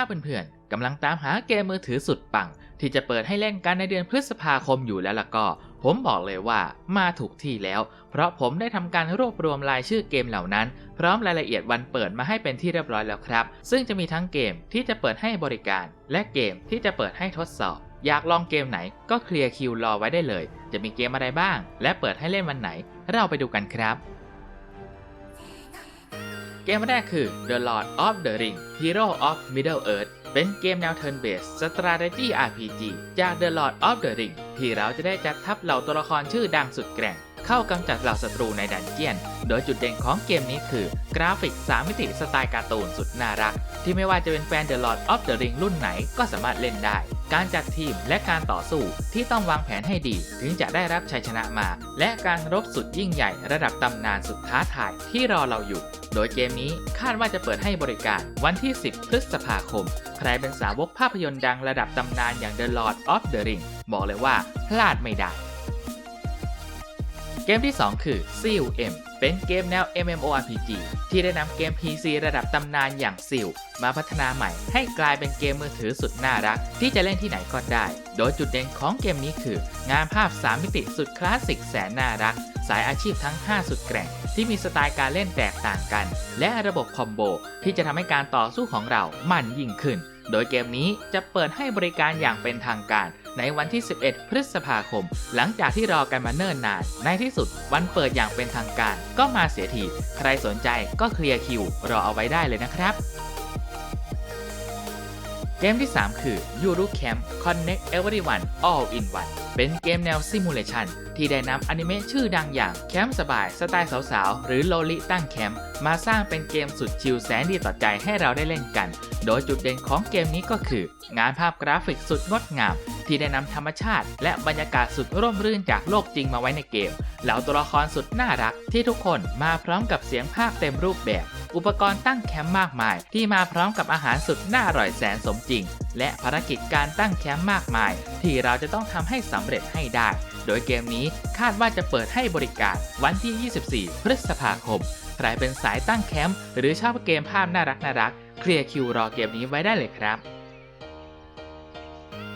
ถ้าเพื่อนๆกำลังตามหาเกมมือถือสุดปัง ที่จะเปิดให้เล่นกันในเดือนพฤษภาคมอยู่แล้วล่ะก็ ผมบอกเลยว่ามาถูกที่แล้ว เพราะผมได้ทำการรวบรวมรายชื่อเกมเหล่านั้น พร้อมรายละเอียดวันเปิดมาให้เป็นที่เรียบร้อยแล้วครับ ซึ่งจะมีทั้งเกมที่จะเปิดให้บริการ และเกมที่จะเปิดให้ทดสอบ อยากลองเกมไหนก็เคลียร์คิวรอไว้ได้เลย จะมีเกมอะไรบ้าง และเปิดให้เล่นวันไหน เราไปดูกันครับ เกมแรกคือ The Lord of the Ring Hero of Middle Earth เป็นเกมแนว Turn Based Strategy RPG จาก The Lord of the Ring ที่เราจะได้จัดทัพเหล่าตัวละครชื่อดังสุดแกร่ง เข้ากำจัดเหล่าศัตรูในดันเจียน โดยจุดเด่นของเกมนี้คือ กราฟิก 3 มิติสไตล์การ์ตูนสุดน่ารัก ที่ไม่ว่าจะเป็นแฟน The Lord of the Ring รุ่นไหนก็สามารถเล่นได้ การจัดทีมและการต่อสู้ที่ต้องวางแผนให้ดี ถึงจะได้รับชัยชนะมา และการรบสุดยิ่งใหญ่ระดับตำนานสุดท้าทายที่รอเราอยู่ โดยเกมนี้คาดว่าจะเปิดให้บริการวันที่ 10 พฤษภาคม ใครเป็นสาวกภาพยนตร์ดังระดับตำนานอย่าง The Lord of the Ring บอกเลยว่าพลาดไม่ได้ เกมที่ 2 คือ Seal M เป็นเกมแนว MMORPG ที่ได้นำเกม PC ระดับตำนานอย่าง Seal มาพัฒนาใหม่ให้กลายเป็นเกมมือถือสุดน่ารัก ที่จะเล่นที่ไหนก็ได้ โดยจุดเด่นของเกมนี้คือ งานภาพ 3 มิติสุดคลาสสิกแสนน่ารัก สายอาชีพทั้ง 5 สุดแกร่ง ที่มีสไตล์การเล่นแตกต่างกัน และระบบคอมโบที่จะทำให้การต่อสู้ของเรามันยิ่งขึ้น โดยเกมนี้จะเปิดให้บริการอย่างเป็นทางการ ในวันที่ 11 พฤษภาคม หลังจากที่รอกันมาเนิ่นนาน ในที่สุดวันเปิดอย่างเป็นทางการ ก็มาเสียที ใครสนใจก็เคลียร์คิว รอเอาไว้ได้เลยนะครับ เกมที่ 3 คือ Yuru Camp Connect Everyone All in One เป็นเกมแนวซิมูเลชันที่ได้นำอนิเมะชื่อดังอย่างแคมป์สบายสไตล์สาวๆ หรือโลลิตั้งแคมป์มาสร้างเป็นเกมสุดชิลแสนดีต่อใจให้เราได้เล่นกัน โดยจุดเด่นของเกมนี้ก็คือ งานภาพกราฟิกสุดงดงาม ที่ได้นำธรรมชาติ และบรรยากาศสุดร่มรื่นจากโลกจริงมาไว้ในเกม เหล่าตัวละครสุดน่ารักที่ทุกคนมาพร้อมกับเสียงภาคเต็มรูปแบบ อุปกรณ์ตั้งแคมป์มากมาย ที่มาพร้อมกับอาหารสุดน่าอร่อยแสนสมจริง และภารกิจการตั้งแคมป์มากมาย ที่เราจะต้องทำให้สำเร็จให้ได้ โดยเกมนี้คาดว่าจะเปิดให้บริการวันที่ 24 พฤษภาคม ใครเป็นสายตั้งแคมป์หรือชอบเกมภาพน่ารักน่ารักเคลียร์คิวรอเกมนี้ไว้ได้เลยครับ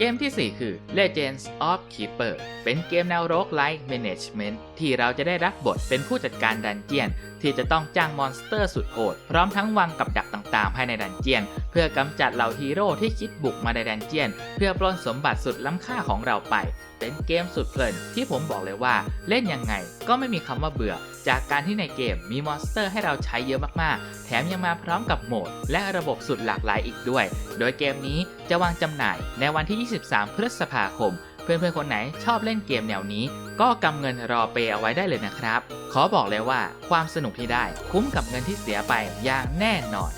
กมที่ 4 คือ Legends of Keeper เป็นเกมแนวโรกไลท์ Management ที่เราจะได้รับบทเป็นผู้จัดการดันเจียน ที่จะต้องจ้างมอนสเตอร์สุดโหดพร้อมทั้งวางกับดักต่างๆภายในดันเจียน เพื่อกำจัดเหล่าฮีโร่ที่คิดบุกมาในดันเจียน เพื่อปล้นสมบัติสุดล้ำค่าของเราไป เป็นเกมสุดเพลินที่ผมบอกเลยว่าเล่นยังไงก็ไม่มีคำว่าเบื่อ จากการที่ในเกมมีมอนสเตอร์ให้เราใช้เยอะมากๆ แถมยังมาพร้อมกับโหมด และระบบสุดหลากหลายอีกด้วย โดยเกมนี้จะวางจำหน่ายในวันที่ 23 พฤษภาคม เพื่อนๆคนไหนชอบเล่นเกมแนวนี้ ก็กำเงินรอเปย์เอาไว้ได้เลยนะครับ ขอบอกเลยว่าความสนุกที่ได้คุ้มกับเงินที่เสียไปอย่างแน่นอน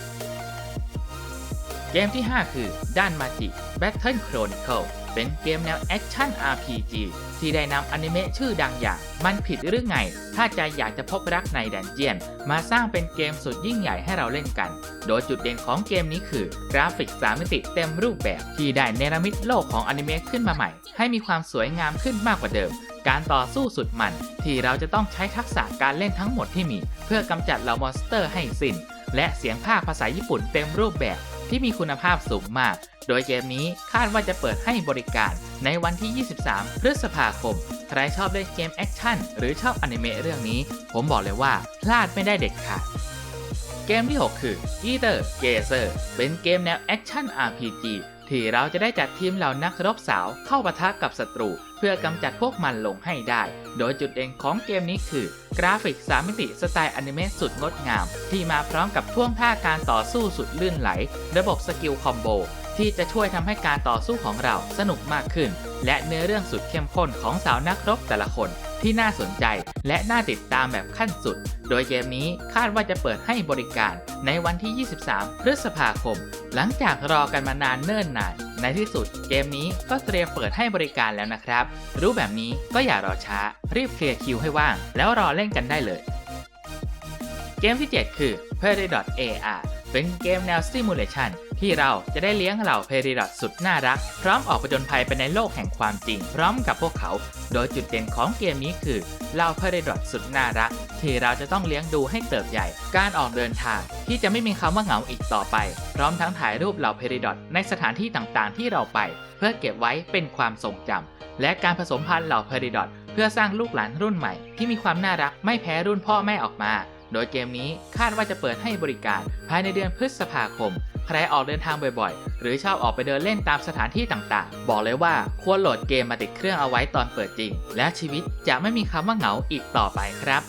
เกมที่ 5 คือด้านมาจิ Battle Chronicle เป็นเกมแนวแอคชั่น RPG ที่ได้นำอนิเมะชื่อดังอย่าง มันผิดหรือไง ถ้าใจอยากจะพบรักในแดนเจียน มาสร้างเป็นเกมสุดยิ่งใหญ่ให้เราเล่นกัน โดยจุดเด่นของเกมนี้คือกราฟิก3มิติเต็มรูปแบบ ที่ได้เนรมิตโลกของอนิเมะขึ้นมาใหม่ ให้มีความสวยงามขึ้นมากกว่าเดิม การต่อสู้สุดมัน ที่เราจะต้องใช้ทักษะการเล่นทั้งหมดที่มี เพื่อกำจัดเหล่ามอนสเตอร์ให้สิ้นและเสียงภาคภาษาญี่ปุ่นเต็มรูปแบบ ที่มีคุณภาพสูงมาก โดยเกมนี้คาดว่าจะเปิดให้บริการในวันที่ 23 พฤษภาคม ใครชอบเล่นเกมแอคชั่นหรือชอบอนิเมะเรื่องนี้ ผมบอกเลยว่าพลาดไม่ได้เด็ดขาดเกมที่ 6 คือ Eater Gazer เป็นเกมแนวแอคชั่น RPG ที่เราจะได้จัดทีมเหล่านักรบสาวเข้าปะทะกับศัตรู เพื่อกำจัดพวกมันลงให้ได้ โดยจุดเด่นของเกมนี้คือ กราฟิก3มิติสไตล์อนิเมะสุดงดงาม ที่มาพร้อมกับท่วงท่าการต่อสู้สุดลื่นไหล ระบบสกิลคอมโบที่จะช่วยทำให้การต่อสู้ของเราสนุกมากขึ้น และเนื้อเรื่องสุดเข้มข้นของสาวนักรบแต่ละคน ที่น่าสนใจ และน่าติดตามแบบขั้นสุด โดยเกมนี้คาดว่าจะเปิดให้บริการในวันที่ 23 พฤษภาคม หลังจากรอกันมานานเนิ่นนาน ในที่สุดเกมนี้ก็เตรียมเปิดให้บริการแล้วนะครับ รู้แบบนี้ก็อย่ารอช้า รีบเคลียร์คิวให้ว่าง แล้วรอเล่นกันได้เลย เกมที่ 7 คือ p e r i d o t AR เป็นเกมแนวซิมูเลชันที่เราจะได้เลี้ยงเหล่าเพริดอทสุดน่ารัก พร้อมออกผจญภัยไปในโลกแห่งความจริง พร้อมกับพวกเขา โดยจุดเด่นของเกมนี้คือเหล่าเพริดอทสุดน่ารัก ที่เราจะต้องเลี้ยงดูให้เติบใหญ่ การออกเดินทางที่จะไม่มีคำว่าเหงาอีกต่อไป พร้อมทั้งถ่ายรูปเหล่าเพริดอทในสถานที่ต่างๆ ที่เราไป เพื่อเก็บไว้เป็นความทรงจำและการผสมพันธุ์เหล่าเพริดอทเพื่อสร้างลูกหลานรุ่นใหม่ ที่มีความน่ารักไม่แพ้รุ่นพ่อแม่ออกมา โดยเกมนี้คาดว่าจะเปิดให้บริการภายในเดือนพฤษภาคม ใครออกเดินทางบ่อยๆ หรือชอบออกไปเดินเล่นตามสถานที่ต่างๆ บอกเลยว่าควรโหลดเกมมาติดเครื่องเอาไว้ตอนเปิดจริง และชีวิตจะไม่มีคำว่าเหงาอีกต่อไปครับ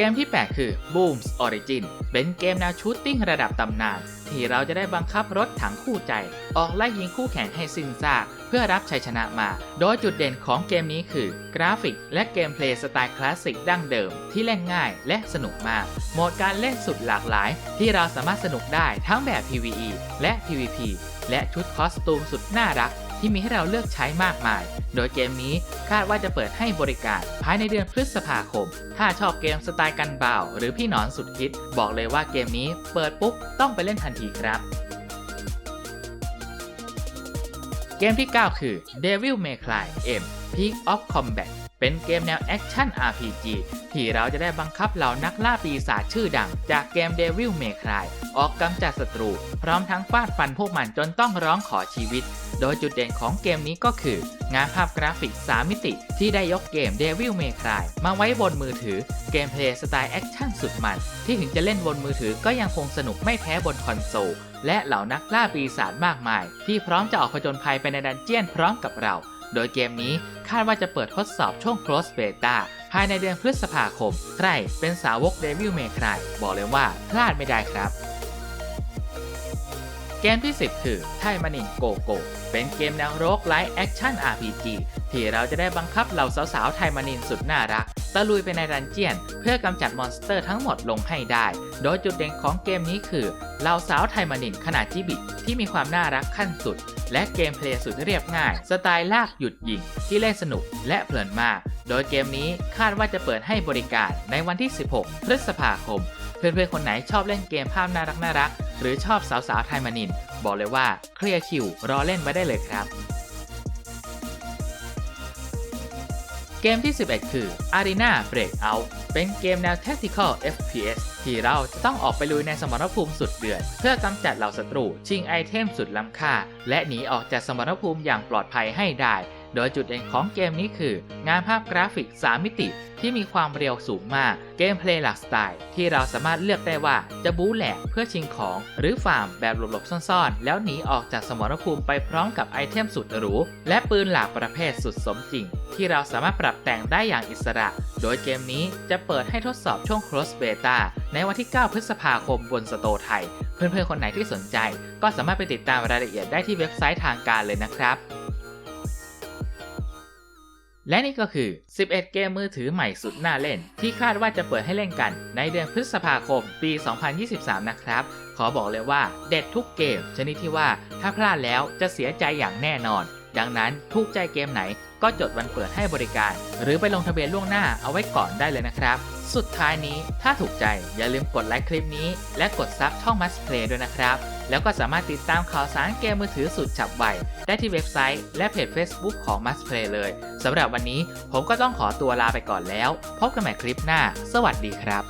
เกมที่ 8 คือ Booms Origin เป็นเกมแนวชูตติ้งระดับตำนาน ที่เราจะได้บังคับรถถังคู่ใจ ออกไล่ยิงคู่แข่งให้สิ้นซาก เพื่อรับชัยชนะมา โดยจุดเด่นของเกมนี้คือ กราฟิก และเกมเพลย์สไตล์คลาสสิกดั้งเดิม ที่เล่นง่ายและสนุกมาก โหมดการเล่นสุดหลากหลาย ที่เราสามารถสนุกได้ทั้งแบบ PVE และ PVP และชุดคอสตูมสุดน่ารัก ที่มีให้เราเลือกใช้มากมาย โดยเกมนี้คาดว่าจะเปิดให้บริการภายในเดือนพฤษภาคม ถ้าชอบเกมสไตล์กันบ่าว หรือพี่หนอนสุดฮิต บอกเลยว่าเกมนี้เปิดปุ๊บต้องไปเล่นทันทีครับเกมที่ 9 คือ Devil May Cry M Peak of Combat เป็นเกมแนวแอคชั่น RPG ที่เราจะได้บังคับเหล่านักล่าปีศาจชื่อดัง จากเกม Devil May Cry ออกกำจัดศัตรู พร้อมทั้งฟาดฟันพวกมันจนต้องร้องขอชีวิต โดยจุดเด่นของเกมนี้ก็คือ งานภาพกราฟิก 3 มิติ ที่ได้ยกเกม Devil May Cry มาไว้บนมือถือ เกมเพลย์สไตล์แอคชั่นสุดมัน ที่ถึงจะเล่นบนมือถือก็ยังคงสนุกไม่แพ้บนคอนโซลและเหล่านักล่าปีศาจมากมาย ที่พร้อมจะออกผจญภัยไปในดันเจียนพร้อมกับเรา โดยเกมนี้คาดว่าจะเปิดทดสอบช่วง Close Beta ภายในเดือนพฤษภาคม ใครเป็นสาวก Devil May Cry บอกเลยว่าพลาดไม่ได้ครับ เกมที่ 10 คือไทมานินโกโกเป็นเกมแนวโรกไลท์แอคชั่น RPG ที่เราจะได้บังคับเหล่าสาวๆไทมานินสุดน่ารัก ตะลุยไปในดันเจียน เพื่อกำจัดมอนสเตอร์ทั้งหมดลงให้ได้ โดยจุดเด่นของเกมนี้คือเหล่าสาวไทมานินขนาดจิบิที่มีความน่ารักขั้นสุด และเกมเพลย์สุดเรียบง่าย สไตล์ลากหยุดยิง ที่เล่นสนุกและเพลินมาก โดยเกมนี้คาดว่าจะเปิดให้บริการในวันที่ 16 พฤษภาคม เพื่อนๆคนไหนชอบเล่นเกมภาพน่ารักน่ารัก หรือชอบสาวๆไทยมานิน บอกเลยว่าเคลียร์คิวรอเล่นไว้ได้เลยครับ เกมที่ 11 คือ Arena Breakout เป็นเกมแนว Tactical FPS ที่เราจะต้องออกไปลุยในสมรภูมิสุดเดือด เพื่อกำจัดเหล่าศัตรู ชิงไอเทมสุดล้ำค่า และหนีออกจากสมรภูมิอย่างปลอดภัยให้ได้ โดยจุดเด่นของเกมนี้คือ งานภาพกราฟิก 3 มิติที่มีความเร็วสูงมาก เกมเพลย์หลักสไตล์ ที่เราสามารถเลือกได้ว่าจะบู๊แหลกเพื่อชิงของ หรือฟาร์มแบบหลบๆซ่อนๆ แล้วหนีออกจากสมรภูมิไปพร้อมกับไอเทมสุดหรู และปืนหลากประเภทสุดสมจริง ที่เราสามารถปรับแต่งได้อย่างอิสระ โดยเกมนี้จะเปิดให้ทดสอบช่วง Cross Beta ในวันที่ 9 พฤษภาคมบนสโตไทย เพื่อนๆ คนไหนที่สนใจ ก็สามารถไปติดตามรายละเอียดได้ที่เว็บไซต์ทางการเลยนะครับ และนี่ก็คือ 11 เกมมือถือใหม่สุดน่าเล่น ที่คาดว่าจะเปิดให้เล่นกันในเดือนพฤษภาคมปี 2023 นะครับ ขอบอกเลยว่าเด็ดทุกเกม ชนิดที่ว่าถ้าพลาดแล้วจะเสียใจอย่างแน่นอน ดังนั้นทุกใจเกมไหนก็จดวันเปิดให้บริการ หรือไปลงทะเบียนล่วงหน้าเอาไว้ก่อนได้เลยนะครับ สุดท้ายนี้ถ้าถูกใจอย่าลืมกดไลค์คลิปนี้ และกดซับช่อง Must Play ด้วยนะครับ แล้วก็สามารถติดตามข่าวสารเกมมือถือสุดฉับไวได้ที่เว็บไซต์ และเพจ Facebook ของ Must Play เลยสำหรับวันนี้ผมก็ต้องขอตัวลาไปก่อนแล้ว พบกันใหม่คลิปหน้า สวัสดีครับ